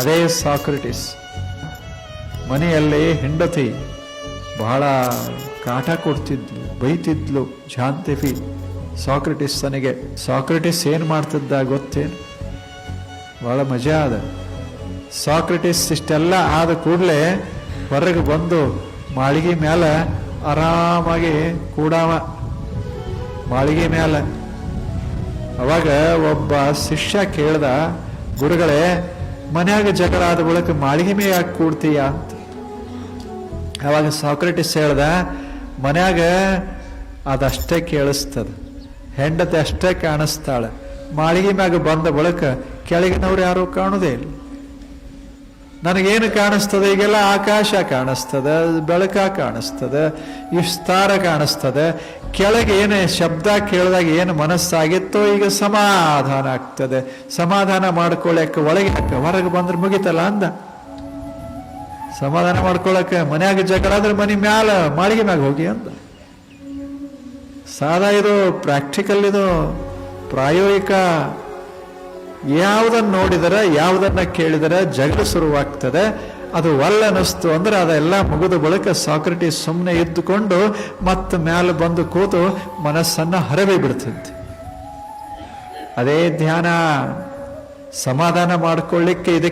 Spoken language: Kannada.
ಅದೇ ಸಾಕ್ರೆಟಿಸ್. ಮನೆಯಲ್ಲಿ ಹೆಂಡತಿ ಬಹಳ ಕಾಟ ಕೊಡ್ತಿದ್ಲು, ಬೈತಿದ್ಲು ಶಾಂತಿ ಸಾಕ್ರೆಟಿಸ್ಸನಿಗೆ ಸಾಕ್ರೆಟಿಸ್ ಏನು ಮಾಡ್ತಿದ್ದ ಗೊತ್ತೇನು? ಭಾಳ ಮಜಾ ಅದ ಸಾಕ್ರೆಟಿಸ್ ಇಷ್ಟೆಲ್ಲ ಆದ ಕೂಡಲೇ ಹೊರಗೆ ಬಂದು ಮಾಳಿಗೆ ಮೇಲೆ ಆರಾಮಾಗಿ ಕೂಡಾವ. ಮಾಳಿಗೆ ಮೇಲೆ ಅವಾಗ ಒಬ್ಬ ಶಿಷ್ಯ ಕೇಳ್ದ, ಗುರುಗಳೇ ಮನ್ಯಾಗ ಜಗಳ ಆದ ಬಳಿಕ ಮಾಳಿಗೆ ಮೇ ಯಾಕೆ ಕೂಡ್ತೀಯ ಅಂತ. ಅವಾಗ ಸಾಕ್ರೆಟಿಸ್ ಹೇಳ್ದ, ಮನ್ಯಾಗ ಅದಷ್ಟೇ ಕೇಳಿಸ್ತದ, ಹೆಂಡತಿ ಅಷ್ಟೇ ಕಾಣಿಸ್ತಾಳೆ, ಮಾಳಿಗೆ ಮ್ಯಾಗ ಬಂದ ಬಳಿಕ ಕೆಳಗಿನವ್ರು ಯಾರು ಕಾಣುದೇ ಇಲ್ಲ. ನನಗೇನು ಕಾಣಿಸ್ತದೆ? ಈಗೆಲ್ಲ ಆಕಾಶ ಕಾಣಿಸ್ತದೆ, ಬೆಳಕ ಕಾಣಿಸ್ತದೆ ವಿಸ್ತಾರ ಕಾಣಿಸ್ತದೆ. ಕೆಳಗೆ ಏನೇ ಶಬ್ದ ಕೇಳಿದಾಗ ಏನು ಮನಸ್ಸಾಗಿತ್ತೋ ಈಗ ಸಮಾಧಾನ ಆಗ್ತದೆ. ಸಮಾಧಾನ ಮಾಡ್ಕೊಳ್ಳೋಕೆ ಒಳಗೆ ಹೊರಗೆ ಬಂದ್ರೆ ಮುಗಿತಲ್ಲ ಅಂದ. ಸಮಾಧಾನ ಮಾಡ್ಕೊಳಕ್ಕೆ ಮನ್ಯಾಗ ಜಗಳ ಆದ್ರೆ ಮನೆ ಮ್ಯಾಲ ಮಾಳಿಗೆ ಮ್ಯಾಗ ಹೋಗಿ ಅಂದ. ಸಾದಾ ಇದು ಪ್ರಾಕ್ಟಿಕಲ್ ಇದು ಪ್ರಾಯೋಗಿಕ ಯಾವುದನ್ನು ನೋಡಿದರೆ, ಯಾವುದನ್ನ ಕೇಳಿದರೆ ಜಗಳ ಶುರುವಾಗ್ತದೆ. ಅದು ಒಲ್ಲನಿಸ್ತು ಅಂದ್ರೆ ಅದೆಲ್ಲ ಮುಗಿದ ಬಳಿಕ ಸಾಕ್ರೆಟಿ ಸುಮ್ಮನೆ ಇದ್ದುಕೊಂಡು ಮತ್ತೆ ಮ್ಯಾಲೆ ಬಂದು ಕೂತು ಮನಸ್ಸನ್ನ ಹರವೇ ಬಿಡ್ತಿದ್ದೆ ಅದೇ ಧ್ಯಾನ. ಸಮಾಧಾನ ಮಾಡ್ಕೊಳ್ಳಿಕ್ಕೆ ಇದಕ್ಕೆ